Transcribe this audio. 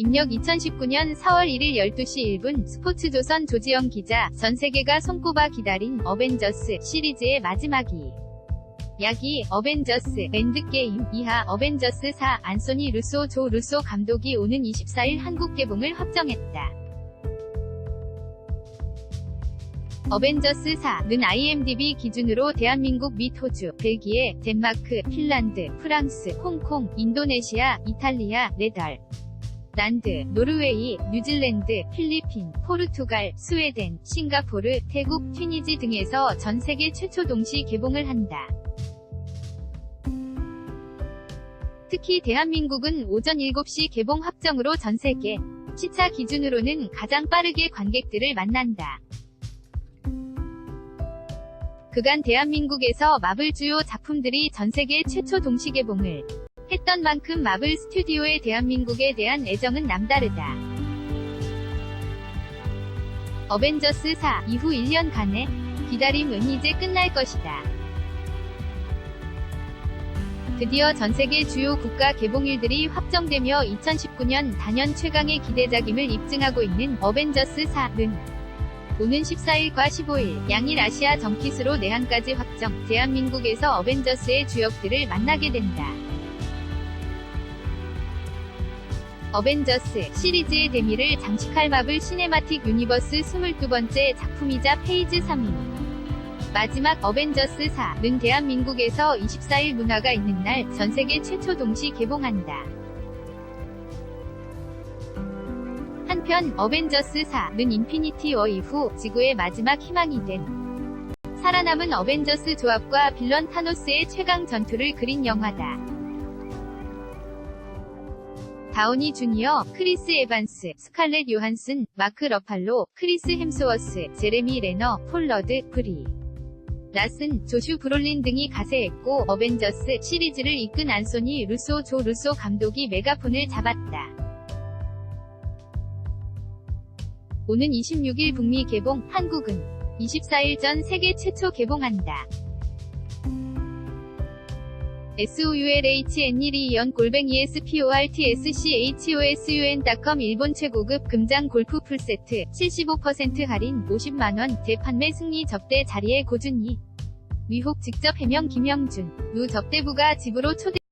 입력 2019년 4월 1일 12시 1분 스포츠조선 조지영 기자 전 세계가 손꼽아 기다린 어벤져스 시리즈의 마지막이 야기 어벤져스 엔드게임 이하 어벤져스 4 안소니 루소 조 루소 감독이 오는 24일 한국 개봉을 확정했다. 어벤져스 4는 IMDb 기준으로 대한민국 및 호주, 벨기에, 덴마크, 핀란드, 프랑스, 홍콩, 인도네시아, 이탈리아, 네덜, 란드, 노르웨이, 뉴질랜드, 필리핀, 포르투갈, 스웨덴, 싱가포르, 태국, 튀니지 등에서 전 세계 최초 동시 개봉을 한다. 특히 대한민국은 오전 7시 개봉 확정으로 전 세계 시차 기준으로는 가장 빠르게 관객들을 만난다. 그간 대한민국에서 마블 주요 작품들이 전 세계 최초 동시 개봉을 했던 만큼 마블 스튜디오의 대한민국에 대한 애정은 남다르다. 어벤져스 4 이후 1년간의 기다림은 이제 끝날 것이다. 드디어 전 세계 주요 국가 개봉일들이 확정되며 2019년 단연 최강의 기대작임을 입증하고 있는 어벤져스 4는 오는 14일과 15일 양일 아시아 정킷으로 내한까지 확정, 대한민국에서 어벤져스의 주역들을 만나게 된다. 어벤져스 시리즈의 대미를 장식할 마블 시네마틱 유니버스 22번째 작품이자 페이즈 3인 마지막 어벤져스 4는 대한민국에서 24일 문화가 있는 날 전 세계 최초 동시 개봉한다. 한편 어벤져스 4는 인피니티 워 이후 지구의 마지막 희망이 된 살아남은 어벤져스 조합과 빌런 타노스의 최강 전투를 그린 영화다. 다우니 주니어, 크리스 에반스, 스칼렛 요한슨, 마크 러팔로, 크리스 햄스워스, 제레미 레너, 폴러드, 브리. 라슨, 조슈 브롤린 등이 가세했고 어벤져스 시리즈를 이끈 안소니 루소 조 루소 감독이 메가폰을 잡았다. 오는 26일 북미 개봉, 한국은 24일 전 세계 최초 개봉한다. Soulhn일이연 골뱅이 sportschosun.com 일본 최고급 금장 골프 풀세트 75% 할인 50만원 재판매 승리 접대 자리에 고준희. 위혹 직접 해명 김영준. 루 접대부가 집으로 초대